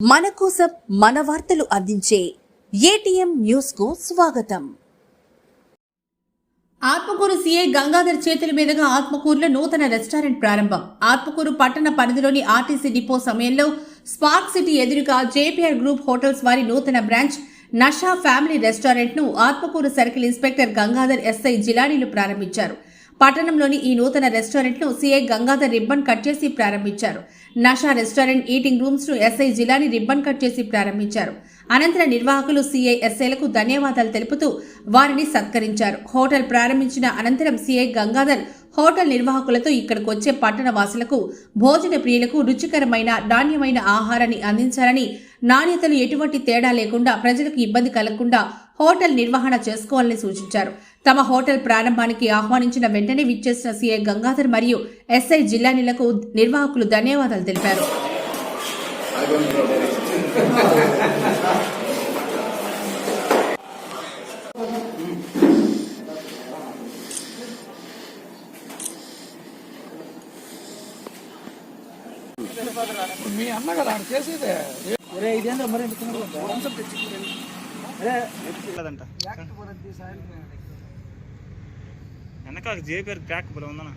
మన కోసం మన వార్తలు అందించే ఏటీఎం న్యూస్కు స్వాగతం. ఆత్మకూరు సీఐ గంగాధర్ చేతుల మీదుగా ఆత్మకూరులో నూతన రెస్టారెంట్ ప్రారంభం. ఆత్మకూరు పట్టణ పరిధిలోని ఆర్టీసీ డిపో సమయంలో స్పార్క్ సిటీ ఎదురుగా జేపీఆర్ గ్రూప్ హోటల్స్ వారి నూతన branch Nasha family రెస్టారెంట్ను Atmakur circle inspector Gangadhar SI జిలానీలు ప్రారంభించారు. పట్టణంలోని ఈ నూతన రెస్టారెంట్ను సీఐ గంగాధర్ రిబ్బన్ కట్ చేసి ప్రారంభించారు. నషా రెస్టారెంట్ ఈటింగ్ రూమ్స్ను ఎస్ఐ జిలాని రిబ్బన్ కట్ చేసి ప్రారంభించారు. అనంతరం నిర్వాహకులు సీఐ ఎస్ఐలకు ధన్యవాదాలు తెలుపుతూ వారిని సత్కరించారు. హోటల్ ప్రారంభించిన అనంతరం సీఐ గంగాధర్ హోటల్ నిర్వాహకులతో ఇక్కడికి వచ్చే పట్టణ వాసులకు భోజన ప్రియులకు రుచికరమైన నాణ్యమైన ఆహారాన్ని అందించాలని నాణ్యతలు ఎటువంటి తేడా లేకుండా ప్రజలకు ఇబ్బంది కలగకుండా హోటల్ నిర్వహణ చేసుకోవాలని సూచించారు. తమ హోటల్ ప్రారంభానికి ఆహ్వానించిన వెంటనే విచ్చేసిన సీఐ గంగాధర్ మరియు ఎస్ఐ జిల్లానీలకు నిర్వాహకులు ధన్యవాదాలు తెలిపారు. మీ అన్న కదా ఆయన చేసేదే. ఒరే ఇదేంద్ర మరి ఇంత కింద పడ్డా? అరే లేదంట. వెనక జేపీఆర్ క్రాక్ బలం ఉందన్న.